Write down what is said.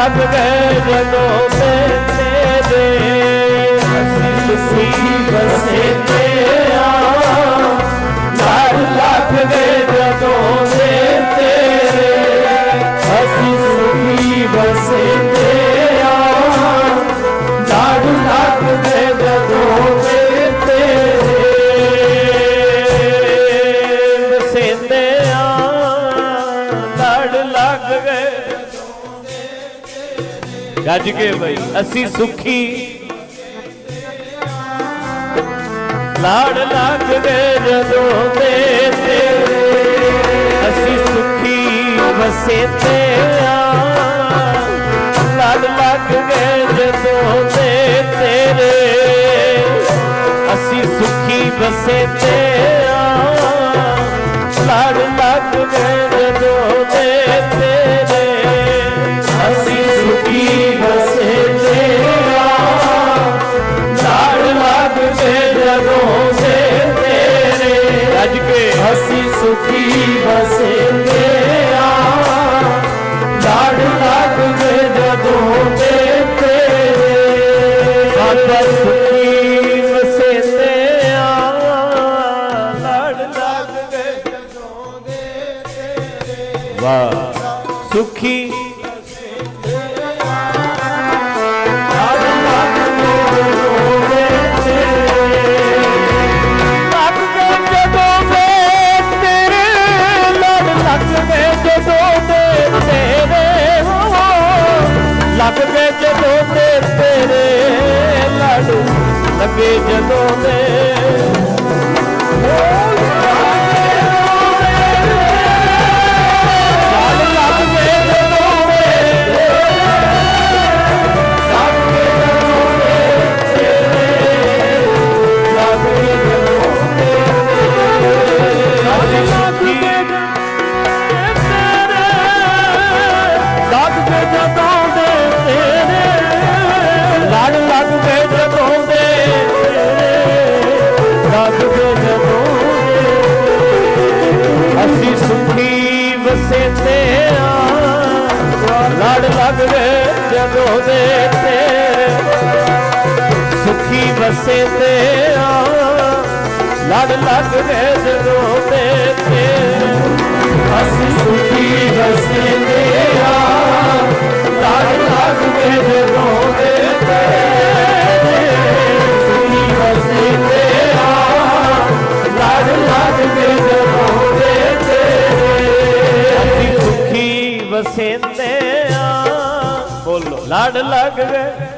ਲੱਗ ਗਏ ਜਦੋਂ ਤੇ ਤੇਰੇ ਅਸੀਂ ਸੁਖੀ ਬਸੇ ਤੇ ਆ। ਲੜ ਲੱਗ ਗਏ ਜਦੋਂ ਤੇ ਤੇਰੇ ਅਸੀਂ ਸੁਖੀ ਬਸੇ ਤੇ ਆ। ਲੜ ਲੱਗ ਗਏ ਜਦੋਂ ਤੇ ਤੇਰੇ ਵਸੇਂਦੇ ਆ। ਲੜ ਲੱਗ ਗਏ ਗੱਜ ਕੇ ਬਈ। ਅਸੀਂ ਸੁਖੀ। ਲਾੜ ਲੱਗ ਗਏ ਜਦੋਂ ਤੇ ਤੇਰੇ ਅਸੀਂ ਸੁਖੀ ਵਸੇ ਤੇ ਲਾੜ ਲੜ ਲੱਗ ਗਏ ਜਦੋਂ ਤੇ ਤੇਰੇ ਅਸੀਂ ਸੁਖੀ ਵਸੇ ਤੇ ਲਾੜ ਲੜ ਲੱਗ ਸੁਖੀ ਤੇ ਆ। ਲੜ ਲੱਗ ਗਏ ਜਦੋਂ ਤੇ ਤੇਰੇ ਸਾਡਾ ਸੁਖੀ ਤੇ ਆ। ਲੜ ਲੱਗ ਗਏ ਜਦੋਂ ਦੇ ਤੇਰੇ ਵਾਹ। ਸੁਖੀ ਲੱਗੇ ਜਦੋਂ ਦੇ ਸੁਖੀ ਵਸੇ ਲੜ ਲੱਗ ਗਏ ਜਦੋਂ ਦੇ ਤੇਰੇ ਸੁਖੀ ਵਸੇ ਤੇ ਆ। ਲੜ ਲੱਗ ਗਏ ਜਦੋਂ ਦੇ ਸੁਖੀ ਵਸੇ ਬੋਲੋ। ਲੜ ਲੱਗ ਗਏ।